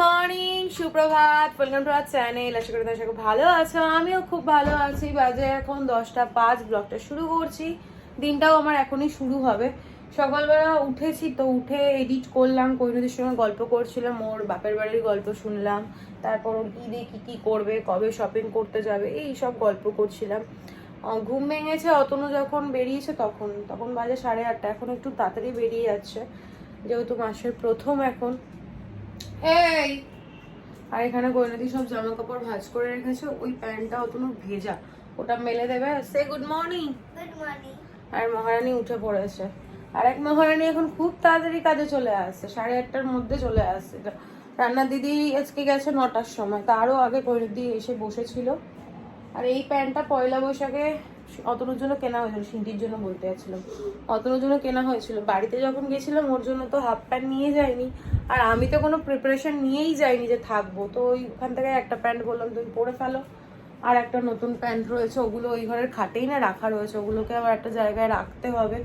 Morning সুপ্রভাত welcome প্রভাত channel আশা করি তোমরা ভালো আছো, আমিও খুব ভালো আছি। বাজে এখন দশটা পাঁচ ব্লগটা শুরু করছি। দিনটাও আমার এখনই শুরু হবে। সকালবেলা উঠেছি তো উঠে এডিট করলাম, কৈনদীর সঙ্গে গল্প করছিলাম, ওর বাপের বাড়ির গল্প শুনলাম। তারপর ওর ঈদে কী কী করবে, কবে শপিং করতে যাবে, এই সব গল্প করছিলাম। ঘুম ভেঙেছে, অতনু যখন বেরিয়েছে তখন তখন বাজে সাড়ে আটটা, এখন একটু তাড়াতাড়ি বেরিয়ে যাচ্ছে। যেহেতু মাসের প্রথম এখন। এই! আর এখানে গৈনদী সব জামা কাপড় ভাঁজ করে রেখেছে ওই প্যান্টটা অতনু ভেজা। ওটা মেলে দেবে সে গুড মর্নিং গুড মর্নিং আর মহারানী উঠে পড়েছে। আর এক মহারানী এখন খুব তাড়াতাড়ি কাজে চলে আসছে সাড়ে আটটার মধ্যে চলে আসছে। রান্না দিদি আজকে গেছে নটার সময় তারও আগে কৈনদি এসে বসেছিল। আর এই প্যান্টটা পয়লা বৈশাখে অতনুর জন্য কেনা হয়েছিল, সিন্টির জন্য বলতে যাচ্ছিলাম। অতনুর জন্য কেনা হয়েছিল। বাড়িতে যখন গেছিলাম, ওর জন্য তো হাফ প্যান্ট নিয়ে যাইনি। আর আমি তো কোনো প্রিপারেশন নিয়েই যাইনি যে থাকব। তো ওইখান থেকে একটা প্যান্ট বললাম, তুমি পরে ফেলো। আর একটা নতুন প্যান্ট রয়েছে, ওগুলো ওই ঘরের খাটেই না রাখা রয়েছে। ওগুলোকে আবার একটা জায়গায় রাখতে হবে।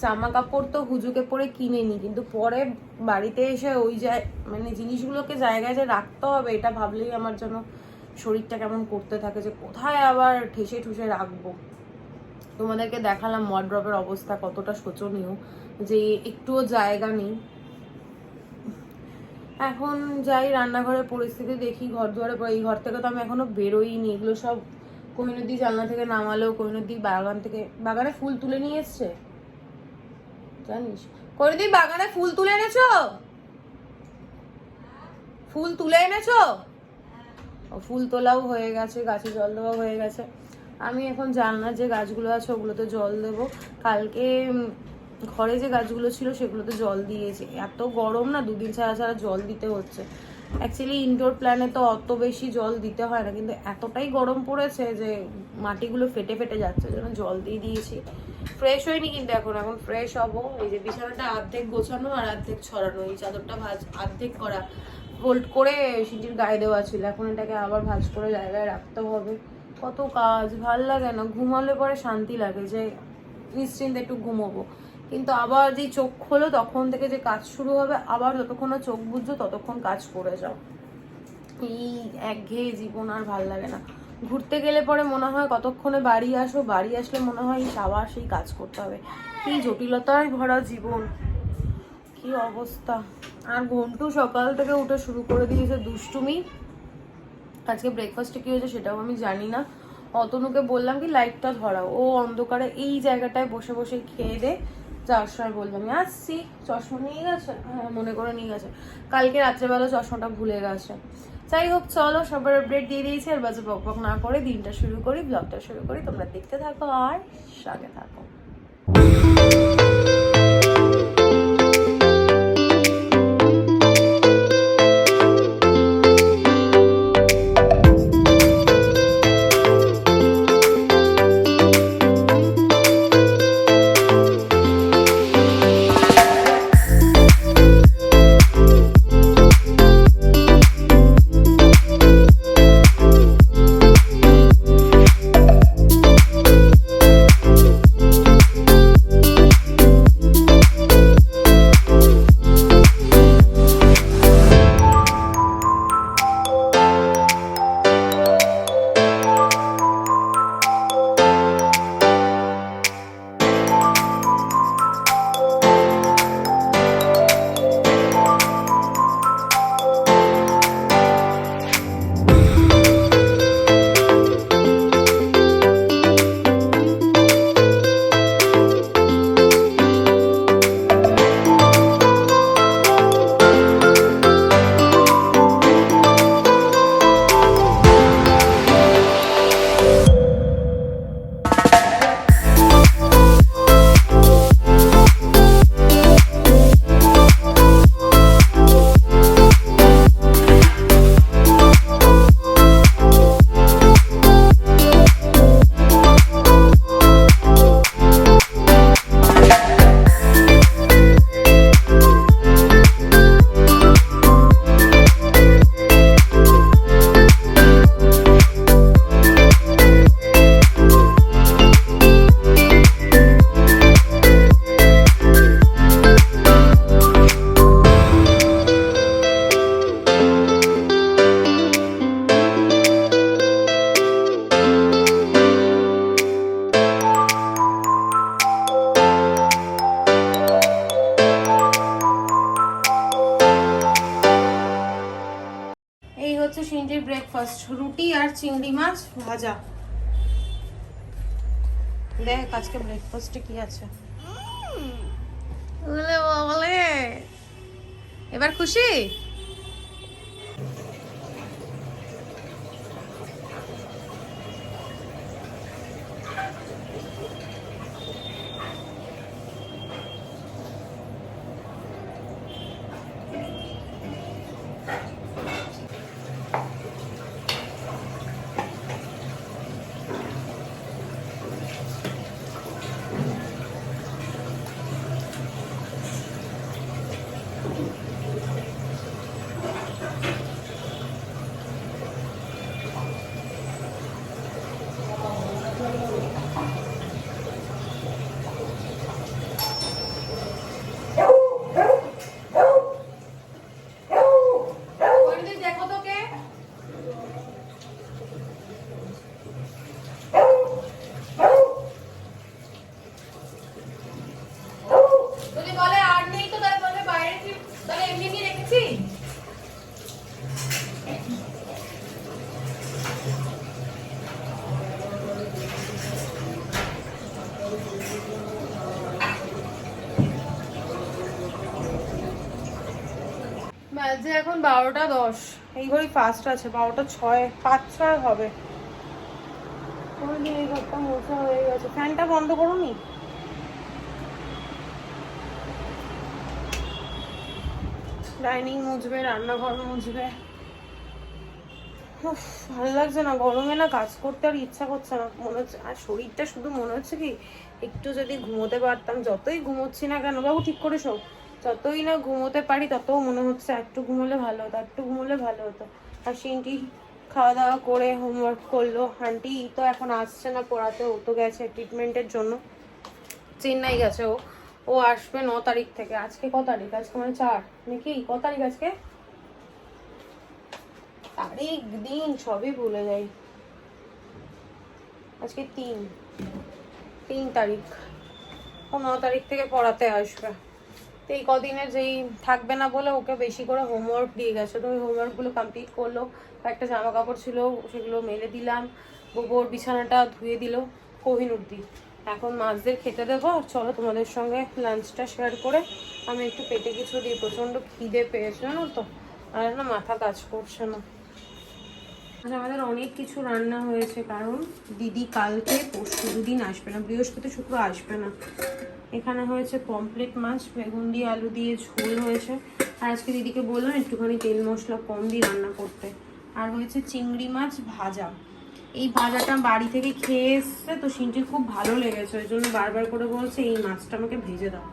জামা কাপড় তো হুজুকে পরে কিনে নি কিন্তু পরে বাড়িতে এসে ওই জায় মানে জিনিসগুলোকে জায়গায় যে রাখতে হবে, এটা ভাবলেই আমার জন্য শরীরটা কেমন করতে থাকে যে কোথায় আবার ঠেসে ঠুসে রাখব। তোমাদেরকে দেখালাম মড্রপের অবস্থা কতটা শোচনীয়, যে একটুও জায়গা নেই। এখন যাই রান্নাঘরের পরিস্থিতি দেখি ঘর দুয়ারে এই ঘর থেকে তো আমি এখনও বেরোইনি। এগুলো সব কোহিনুদ্দি জানলা থেকে নামালো কোহিনুদ্দি বাগান থেকে, বাগানে ফুল তুলে নিয়ে এসছে। জানিস? কোহিনুদ্দি বাগানে ফুল তুলে এনেছো? ফুল তুলে এনেছো? ফুল তোলাও হয়ে গেছে, গাছে জল দেওয়া হয়ে গেছে। আমি এখন জানলার যে গাছগুলো আছে, ওগুলোতে জল দেবো। কালকে ঘরে যে গাছগুলো ছিল, সেগুলোতে জল দিয়েছি। এত গরম না, দুদিন ছাড়া ছাড়া জল দিতে হচ্ছে। অ্যাকচুয়ালি ইনডোর প্ল্যানে তো অত বেশি জল দিতে হয় না, কিন্তু এতটাই গরম পড়েছে যে মাটিগুলো ফেটে ফেটে যাচ্ছে জন্য জল দিয়ে দিয়েছি। ফ্রেশ হয়নি কিন্তু এখন এখন ফ্রেশ হব। এই যে বিছানাটা অর্ধেক গোছানো আর অর্ধেক ছড়ানো, এই চাদরটা ভাজ, অর্ধেক করা। ফোল্ড করে সিটির গায়ে দেওয়া ছিল, এখন এটাকে আবার ভাজ করে জায়গায় রাখতে হবে। কত কাজ, ভালো লাগে না। ঘুমালে পরে শান্তি লাগে যে নিশ্চিন্তে একটু ঘুমোবো। কিন্তু আবার যে চোখ খোলো, তখন থেকে যে কাজ শুরু হবে, আবার যতক্ষণ চোখ বুঝছ ততক্ষণ কাজ করে যাও। এই একঘেয়ে জীবন আর ভালো লাগে না। ঘুরতে গেলে পরে মনে হয় কতক্ষণে বাড়ি আসো বাড়ি আসলে মনে হয় আবার সেই কাজ করতে হবে। কি জটিলতায় ভরা জীবন, কি অবস্থা। আর ঘন্টু সকাল থেকে উঠে শুরু করে দিয়েছে দুষ্টুমি। আজকে ব্রেকফাস্টে কি হয়েছে সেটাও আমি জানি না। অতনুকে বললাম কি লাইটটা ধরাও। ও অন্ধকারে এই জায়গাটায় বসে বসে খেয়ে দে। যাওয়ার সময় বললাম আসছি। চশমা নিয়ে গেছে? হ্যাঁ মনে করে নিয়ে গেছে। কালকে রাত্রেবেলা চশমাটা ভুলে গেছে। যাই হোক, চলো, সবার আপডেট দিয়ে দিয়েছি। আর বাজে বক বক না করে দিনটা শুরু করি ব্লগটা শুরু করি। তোমরা দেখতে থাকো আর সাথে থাকো। চিংড়ি মাছ ভাজা। দেখ আজকে ব্রেকফাস্টে কি আছে? বলে। এবার খুশি দেখো তো কে যদি বলে আর নেই তো তাহলে বলে বাইরে কি তাহলে এমনি এমনি রেখেছি বাজে এখন বারোটা দশ। এই ঘড়ি ফার্স্ট আছে, বারোটা ছয় পাঁচ ছয় হবে কোনদিন ফ্যানটা বন্ধ করো নি ডাইনিং মুছবে, রান্নাঘর মুছবে। ভালো লাগছে না। গরমে না কাজ করতে আর ইচ্ছা করছে না। মনে হচ্ছে আর শরীরটা শুধু মনে হচ্ছে কি, একটু যদি ঘুমোতে পারতাম। যতই ঘুমোচ্ছি না কেন, বাবু ঠিক করে শোক যতই না ঘুমোতে পারি তত মনে হচ্ছে একটু ঘুমোলে ভালো হতো একটু ঘুমোলে ভালো হতো। আর সিনটি খাওয়া দাওয়া করে হোমওয়ার্ক করল। আন্টি তো এখন আসছে না পড়াতে, ও তো গেছে ট্রিটমেন্টের জন্য। চেন্নাই গেছে ও। ও আসবে ন তারিখ থেকে। আজকে ক তারিখ? আজকে মানে চার? নাকি? ক তারিখ আজকে? তারিখ, দিন, সবই ভুলে যাই। আজকে তিন। তিন তারিখ। ও ন তারিখ থেকে পড়াতে আসবে। তো এই কদিনের যেই থাকবে না বলে ওকে বেশি করে হোমওয়ার্ক দিয়ে গেছে। তো ওই হোমওয়ার্কগুলো কমপ্লিট করল। একটা জামা কাপড় ছিল, সেগুলো মেলে দিলাম। গোবর বিছানাটা ধুয়ে দিল কোহিনুর দি এখন মাছদের খেতে দেবো। আর চলো তোমাদের সঙ্গে লাঞ্চটা শেয়ার করে আমি একটু পেটে কিছু দিয়ে প্রচণ্ড খিদে পেয়েছে, জানো তো? আর না মাথা কাজ করছে না। আমাদের অনেক কিছু রান্না হয়েছে, কারণ দিদি কালকে পরশু দুদিন আসবে না, বৃহস্পতি শুক্র আসবে না। এখানে হয়েছে পমপ্লেট মাছ, বেগুন দিয়ে আলু দিয়ে ঝোল হয়েছে। আর আজকে দিদিকে বললাম একটুখানি তেল মশলা কম দিয়ে রান্না করতে। আর হয়েছে চিংড়ি মাছ ভাজা। এই ভাজাটা বাড়ি থেকে খেয়ে এসছে, তো সিনটির খুব ভালো লেগেছে, ওই জন্য বারবার করে বলছে, এই মাছটা আমাকে ভেজে দাও।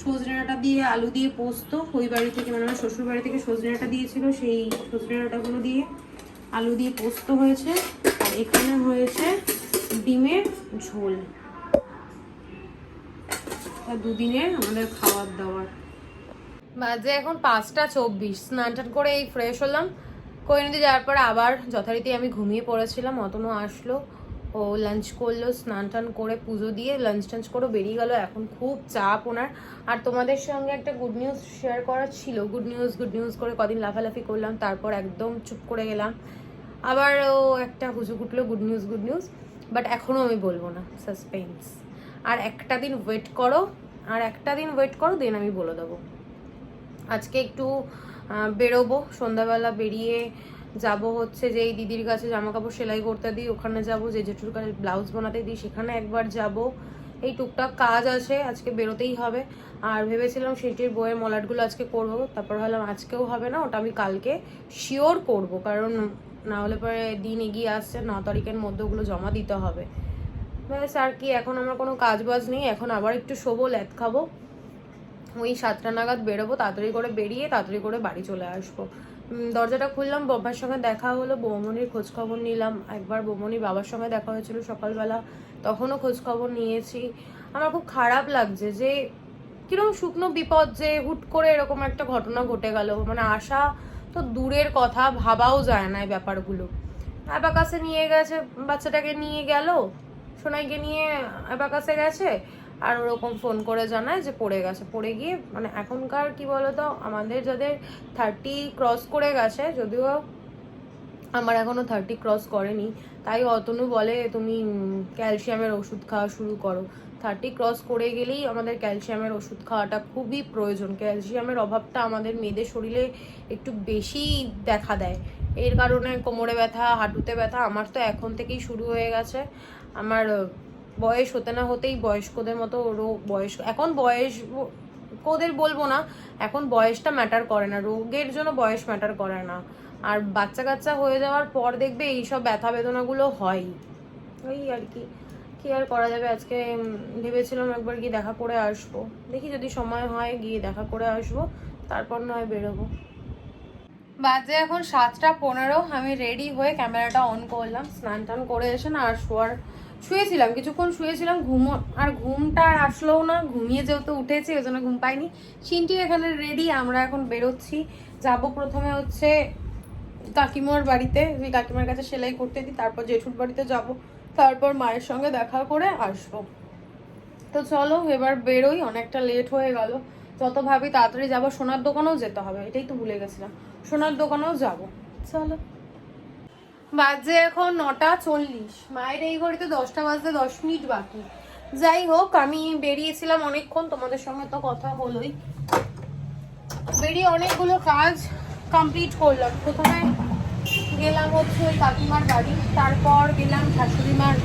সজনে ডাঁটা দিয়ে আলু দিয়ে পোস্ত, ওই বাড়ি থেকে মানে আমার শ্বশুর বাড়ি থেকে সজনে ডাঁটা দিয়েছিল, সেই সজনে ডাঁটাগুলো দিয়ে আলু দিয়ে পোস্ত হয়েছে, আর এখানে হয়েছে ডিমের ঝোল। দুদিনের আমাদের খাবার দাবার বাজে এখন পাঁচটা চব্বিশ। স্নান টান করে এই ফ্রেশ হলাম। কৈনদি যাওয়ার পর আবার যথারীতি আমি ঘুমিয়ে পড়েছিলাম, অতনু আসলো, ও লাঞ্চ করল, স্নান টান করে পুজো দিয়ে লাঞ্চ টাঞ্চ করে বেরিয়ে গেল। এখন খুব চাপ ওনার। আর তোমাদের সঙ্গে একটা গুড নিউজ শেয়ার করার ছিল। গুড নিউজ গুড নিউজ করে কদিন লাফালাফি করলাম, তারপর একদম চুপ করে গেলাম। আবার ও একটা হুজুক উঠল good news good news but এখনও আমি বলব না সাসপেন্স আর একটা দিন ওয়েট করো, আর একটা দিন ওয়েট করো দেন আমি বলে দেবো। আজকে একটু বেরোবো, সন্ধ্যাবেলা বেরিয়ে যাব হচ্ছে যে এই দিদির কাছে জামা কাপড় সেলাই করতে দিই, ওখানে যাব, যে জেঠুর কাছে ব্লাউজ বানাতে দিই, সেখানে একবার যাব। এই টুকটাক কাজ আছে, আজকে বেরোতেই হবে। আর ভেবেছিলাম সেটির বইয়ের মলাটগুলো আজকে করব, তারপর ভাবলাম আজকেও হবে না, ওটা আমি কালকে শিওর করব, কারণ না হলে পরে দিন এগিয়ে আসছে, ন তারিখের মধ্যে ওগুলো জমা দিতে হবে। ব্যাস, আর কি, এখন আমার কোনো কাজ বাজ নেই, এখন আবার একটু শোবো, ল্যাদ খাব। ওই সাতটা নাগাদ বেরোবো, তাড়াতাড়ি করে বেরিয়ে তাড়াতাড়ি করে বাড়ি চলে আসব। দরজাটা খুললাম বাবার সঙ্গে দেখা হলো, বৌমনির খোঁজখবর নিলাম, একবার বৌমনির বাবার সঙ্গে দেখা হয়েছিল সকালবেলা। তখনও খোঁজখবর নিয়েছি। আমার খুব খারাপ লাগছে যে কীরকম শুকনো বিপদ যে হুট করে এরকম একটা ঘটনা ঘটে গেল। মানে আশা তো দূরের কথা, ভাবাও যায় না এই ব্যাপারগুলো। অ্যাবাকাসে নিয়ে গেছে, বাচ্চাটাকে নিয়ে গেল, সোনাইকে নিয়ে অ্যাবাকাসে গেছে, আর ওরকম ফোন করে জানায় যে পড়ে গেছে। পড়ে গিয়ে মানে এখনকার কি বলতো, আমাদের যাদের থার্টি ক্রস করে গেছে, যদিও আমার এখনও থার্টি ক্রস করেনি। তাই অতনু বলে, তুমি ক্যালসিয়ামের ওষুধ খাওয়া শুরু করো। থার্টি ক্রস করে গেলেই আমাদের ক্যালসিয়ামের ওষুধ খাওয়াটা খুবই প্রয়োজন। ক্যালসিয়ামের অভাবটা আমাদের মেয়েদের শরীরে একটু বেশি দেখা দেয়। এর কারণে কোমরে ব্যথা, হাঁটুতে ব্যথা, আমার তো এখন থেকেই শুরু হয়ে গেছে। আমার বয়স হতে না হতেই বয়স্কদের মতো রোগ বয়স, এখন বয়স কোদের বলব না, এখন বয়সটা ম্যাটার করে না। রোগের জন্য বয়স ম্যাটার করে না। আর বাচ্চা কাচ্চা হয়ে যাওয়ার পর দেখবে এইসব ব্যথা বেদনাগুলো হয় ওই আর কি। কি আর করা যাবে? আজকে ভেবেছিলাম একবার গিয়ে দেখা করে আসব। দেখি যদি সময় হয় গিয়ে দেখা করে আসব, তারপর নয় বেরোবো। বাজে এখন সাতটা পনেরো, আমি রেডি হয়ে ক্যামেরাটা অন করলাম, স্নান টান করে এসে না আর শোয়ার, শুয়েছিলাম। কিছুক্ষণ শুয়েছিলাম, ঘুম, আর ঘুমটা আর আসলেও না, ঘুমিয়ে যেহেতু উঠেছি, ওই জন্য ঘুম পাইনি। চিনটিও এখানে রেডি আমরা এখন বেরোচ্ছি। যাব প্রথমে হচ্ছে কাকিমার বাড়িতে ওই কাকিমার কাছে সেলাই করতে দিই, তারপর জেঠুর বাড়িতে যাব, তারপর মায়ের সঙ্গে দেখা করে আসব। তো চলো, এবার বেরোই, অনেকটা লেট হয়ে গেল। যত ভাবি তাড়াতাড়ি যাব, সোনার দোকানেও যেতে হবে, এটাই তো ভুলে গেছিলাম। সোনার দোকানেও যাব। চলো। বাজে এখন নটা চল্লিশ। মায়ের এই ঘড়িতে দশটা বাজতে দশ মিনিট বাকি। যাই হোক, আমি বেরিয়েছিলাম অনেকক্ষণ, তোমাদের সঙ্গে তো কথা হলোই। বেরিয়ে অনেকগুলো কাজ কমপ্লিট করলাম। প্রথমে গেলাম হচ্ছে ওই কাকিমার বাড়ি, তারপর গেলাম শাশুড়িমার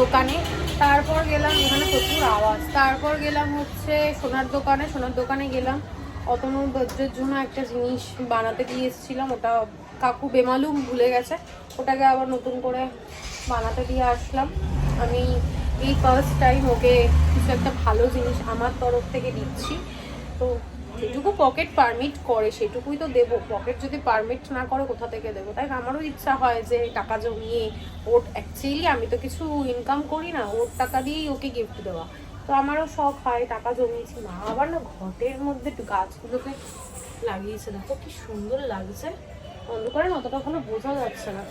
দোকানে, তারপর গেলাম ওখানে প্রচুর আওয়াজ। তারপর গেলাম হচ্ছে সোনার দোকানে সোনার দোকানে গেলাম। বজ্রের জন্য একটা জিনিস বানাতে দিয়ে এসেছিলাম, ওটা কাকু বেমালুম ভুলে গেছে। ওটাকে আবার নতুন করে বানাতে দিয়ে আসলাম। আমি এই ফার্স্ট টাইম ওকে কিছু একটা ভালো জিনিস আমার তরফ থেকে দিচ্ছি। তো যেটুকু পকেট পারমিট করে, সেটুকুই তো দেবো। পকেট যদি পারমিট না করে, কোথা থেকে দেবো? তাই আমারও ইচ্ছা হয় যে টাকা জমিয়ে ওর অ্যাকচুয়ালি আমি তো কিছু ইনকাম করি না, ওর টাকা দিয়েই ওকে গিফট দেওয়া। তো আমারও শখ হয় টাকা জমিয়েছি। মা আবার না ঘটের মধ্যে গাছগুলোকে লাগিয়েছে। দেখো কি সুন্দর লাগছে। অন্ধকারে অতটা কোনো বোঝা যাচ্ছে না।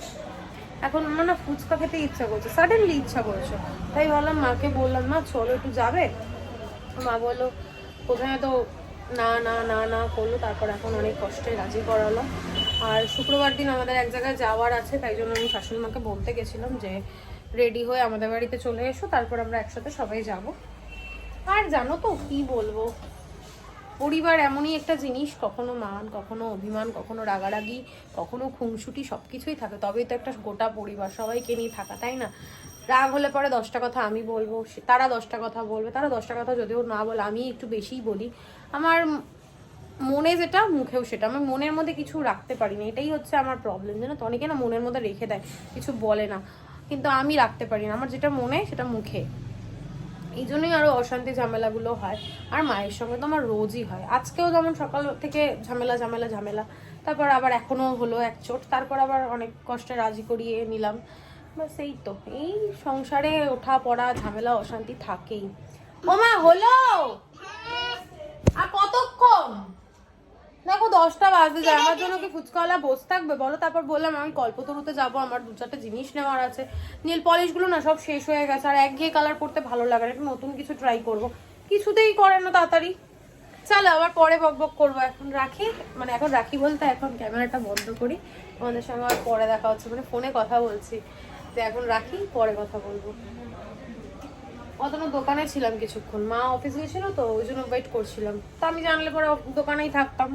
এখন আমার না ফুচকা খেতে ইচ্ছা করছে। সাডেনলি ইচ্ছা করেছে। তাই ভাবলাম মাকে বললাম, মা, চলো, একটু যাবে? মা বলল প্রথমে তো না না না না করল। তারপর এখন অনেক কষ্টে রাজি করালো। আর শুক্রবার দিন আমাদের এক জায়গায় যাওয়ার আছে, তাই জন্য আমি শাশুড়ি মাকে বলতে গেছিলাম যে, রেডি হয়ে আমাদের বাড়িতে চলে এসো, তারপর আমরা একসাথে সবাই যাব। আর জানো তো কি বলব? পরিবার এমনই একটা জিনিস, কখনো মান, কখনো অভিমান, কখনো রাগারাগি, কখনো খুনসুটি সব কিছুই থাকে। তবেই তো একটা গোটা পরিবার, সবাইকে নিয়ে থাকা, তাই না? রাগ হলে পরে দশটা কথা আমি বলব তারা দশটা কথা বলবে, তারা দশটা কথা যদিও না বলে আমি একটু বেশিই বলি। আমার মনে যেটা, মুখেও সেটা। আমি মনের মধ্যে কিছু রাখতে পারি না এটাই হচ্ছে আমার প্রবলেম জানো তো? অনেকে না মনের মধ্যে রেখে দেয়, কিছু বলে না। কিন্তু আমি রাখতে পারি না। আমার যেটা মনে, সেটা মুখে। এই জন্যই আরও অশান্তি ঝামেলাগুলো হয়। আর মায়ের সঙ্গে তো আমার রোজই হয়। আজকেও যেমন সকাল থেকে ঝামেলা ঝামেলা ঝামেলা। তারপর আবার এখনও হলো এক চোট। তারপর আবার অনেক কষ্টে রাজি করিয়ে নিলাম। বাস এই তো। এই সংসারে ওঠা পড়া ঝামেলা, অশান্তি থাকেই। ও মা, হলো! আর কতক্ষণ? দেখো দশটা বাজে যায় আমার জন্য কি ফুচকাওয়ালা বসে থাকবে? বলো তারপর বললাম আমি কল্পতরুতে যাব আমার দু চারটে জিনিস নেওয়ার আছে। নীল পলিশগুলো না সব শেষ হয়ে গেছে আর একঘেয়ে কালার করতে ভালো লাগে না একটু নতুন কিছু ট্রাই করব। কিছুতেই করে না তাড়াতাড়ি। চলো আবার পরে বক বক করব। এখন রাখি মানে এখন রাখি বলতে এখন ক্যামেরাটা বন্ধ করি। আমাদের সঙ্গে আর পরে দেখা হচ্ছে মানে ফোনে কথা বলছি। তো এখন রাখি পরে কথা বলব। অতটা দোকানে ছিলাম কিছুক্ষণ। মা অফিস গেছিল তো, ওই জন্য ওয়েট করছিলাম। তো আমি জানলে পরে দোকানেই থাকতাম।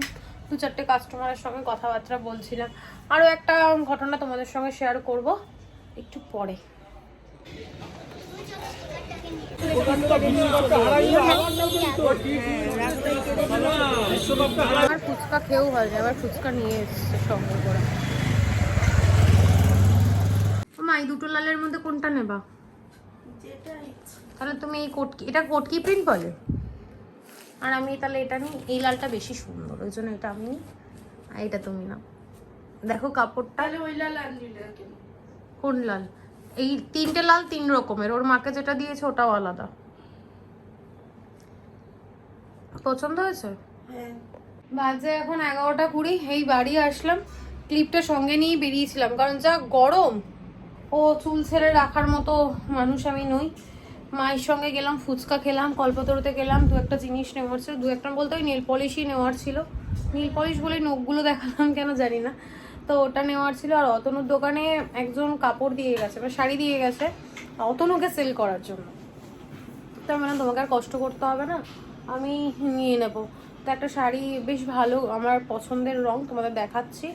দু চারটে কাস্টমারের সঙ্গে কথাবার্তা বলছিলাম। আরও একটা ঘটনা তোমাদের সঙ্গে শেয়ার করব একটু পরে। আমার ফুচকা খেয়েও হয়নি আবার ফুচকা নিয়ে এসছে সঙ্গে করে। মা দুটো লালের মধ্যে কোনটা নেবা? তাহলে তুমি এই কোটকি এটা কোটকি প্রিন্ট বলে? আর আমি তাহলে এটা নিই এই লালটা বেশি সুন্দর ওই জন্য এটা আমি আর এটা তুমি না দেখো কাপড়টা। ওই লাল কোন লাল? এই তিনটে লাল তিন রকমের ওর মাকে যেটা দিয়েছে ওটাও আলাদা। পছন্দ হয়েছে? বাজে এখন এগারোটা কুড়ি এই বাড়ি আসলাম। ক্লিপটা সঙ্গে নিয়ে বেরিয়েছিলাম কারণ যা গরম ও চুল ছেড়ে রাখার মতো মানুষ আমি নই। মায়ের সঙ্গে গেলাম, ফুচকা খেলাম, কল্পতরুতে গেলাম, দু একটা জিনিস নেওয়ার ছিল। দু একটা বলতে ওই নীল পলিশই নেওয়ার ছিল। নীল পলিশ বলে নখগুলো দেখালাম কেন জানি না। তো ওটা নেওয়ার ছিল আর অতনুর দোকানে একজন কাপড় দিয়ে গেছে বা শাড়ি দিয়ে গেছে, অতনুকে সেল করার জন্য। তার মানে তোমাকে আর কষ্ট করতে হবে না, আমি নিয়ে নেব। তো একটা শাড়ি বেশ ভালো, আমার পছন্দের রং, তোমাদের দেখাচ্ছি।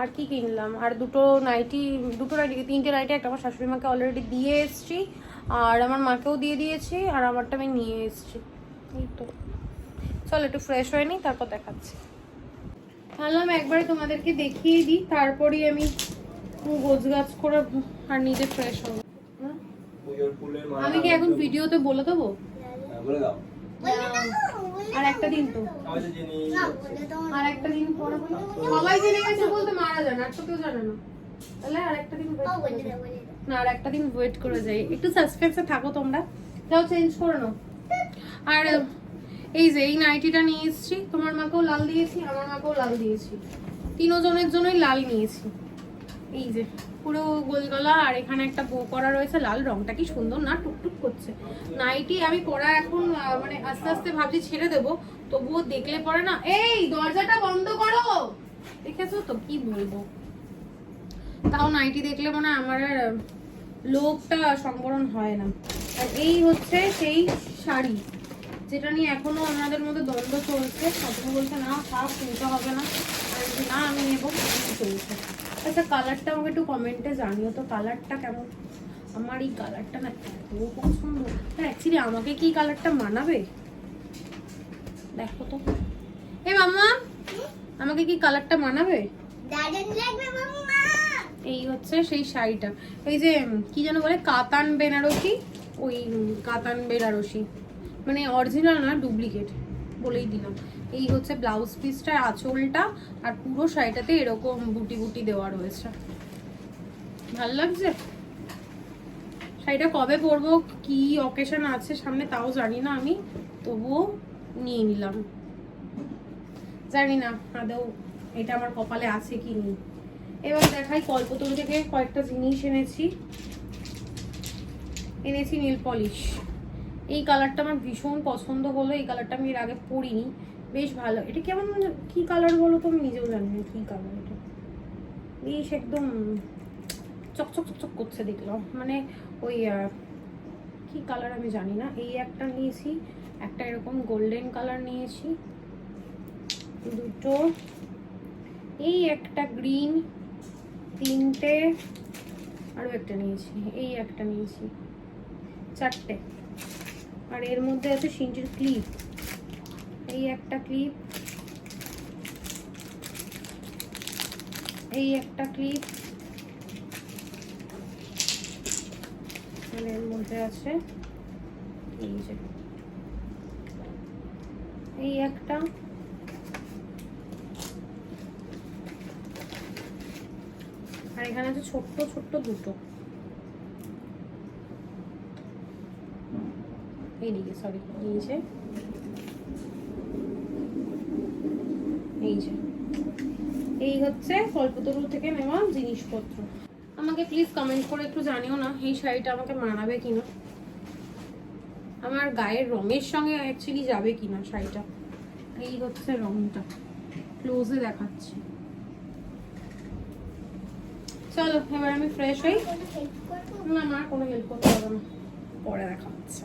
আর কি কিনলাম? আর দুটো নাইটি দুটো নাইটি তিনটে নাইটি একটা আমার শাশুড়ি মাকে অলরেডি দিয়ে এসেছি। আর আমার মাকেও দিয়ে দিয়েছি আর আমারটা আমি নিয়ে এসেছি। এই তো। চলো একটু ফ্রেশ হয়ে নিই তারপর দেখাচ্ছি। ভাবলাম একবারে তোমাদেরকে দেখিয়ে দিই তারপরেই আমি গোছ গাছ করে আর নিজে ফ্রেশ হব। আমি কি এখন ভিডিওতে বলে দেবো? হ্যাঁ, বলে দাও। আর একটা দিন তো। আমি তো জেনেই যাচ্ছি। আর একটা দিন পরে সবাই জেনে গেছে বলতে মারা যান আর তো কেউ জানে না। তাহলে আর একটা দিন। আর একটা দিন ওয়েট করে যাই। একটু সাসপেন্সে থাকো তোমরা। যাও চেঞ্জ করে নাও। আর, এই যে, এই নাইটিটা নিয়ে এসেছি। তোমার মাকেও লাল দিয়েছি, আমার মাকেও লাল দিয়েছি। তিনজনের জন্যই লাল নিয়েছি। এই যে, পুরো গোলগলা, আর এখানে একটা বো করা রয়েছে। লাল রংটা কি সুন্দর না, টুকটুক করছে। নাইটি আমি পরা এখন মানে আস্তে আস্তে ভাবছি ছেড়ে দেবো। তবুও দেখলে পরে না, এই, দরজাটা বন্ধ করো। দেখেছ তো কি বলব? তাও নাইটি দেখলে মানে আমার আর আহ, লোভটা সংবরণ হয় না। আর এই হচ্ছে সেই শাড়ি যেটা নিয়ে এখনও আমাদের মধ্যে দ্বন্দ্ব চলছে। সবাই বলছে না থাক কিনতে হবে না। না আমি নেব। চলছে। আচ্ছা কালারটা আমাকে একটু কমেন্টে জানিও তো কালারটা কেমন? আমার এই কালারটা না এত পছন্দ। অ্যাকচুয়ালি আমাকে কি কালারটা মানাবে? দেখো তো। এ মাম্মা আমাকে কি কালারটা মানাবে? এই হচ্ছে সেই শাড়িটা। এই যে কি যেন বলে, কাতান বেনারসি, ওই কাতান বেনারসি। মানে অরিজিনাল না ডুপ্লিকেট বলেই দিলাম। এই হচ্ছে ব্লাউজ পিসটা আঁচলটা, আর পুরো শাড়িটাতে এরকম বুটি বুটি দেওয়া রয়েছে। ভালো লাগছে? শাড়িটা কবে পরবো, কি অকেশন আছে সামনে তাও জানি না আমি, তবুও নিয়ে নিলাম। জানি না, আদৌ এটা আমার কপালে আছে কি নেই। এবার দেখাই কল্পতরু থেকে কয়েকটা জিনিস এনেছি। এনেছি নীল পলিশ এই কালারটা আমার ভীষণ পছন্দ হলো, এই কালারটা আমি এর আগে পরিনি। বেশ ভালো। এটা কেমন কি কালার বলো তো আমি নিজেও জানি না কি কালার এটা। বেশ একদম চকচক চকচক করছে দেখলাম। মানে ওই কি কালার আমি জানি না। এই একটা নিয়েছি, একটা এরকম গোল্ডেন কালার নিয়েছি। দুটো। এই একটা গ্রিন তিনটে আরও একটা নিয়েছি, এই একটা নিয়েছি, চারটে। আর এর মধ্যে আছে সিনটির ক্লিপ, এই একটা ক্লিপ, এই একটা ক্লিপ এর মধ্যে আছে এই যে, এই একটা এখানে আছে ছোট্ট ছোট্ট দুটো। এইদিকে সরি এই যে। এই যে। এই হচ্ছে কল্পতরু থেকে নেওয়া জিনিসপত্র। আমাকে প্লিজ কমেন্ট করে একটু জানিও না, এই শাড়িটা আমাকে মানাবে কিনা? আমার গায়ের রঙের সঙ্গে অ্যাকচুয়ালি যাবে কিনা শাড়িটা? এই হচ্ছে রংটা। ক্লোজে দেখাচ্ছি। চলো, এবার আমি ফ্রেশ হই। না আমার কোনো হেল্প করতে হবে না। পরে দেখা হচ্ছে।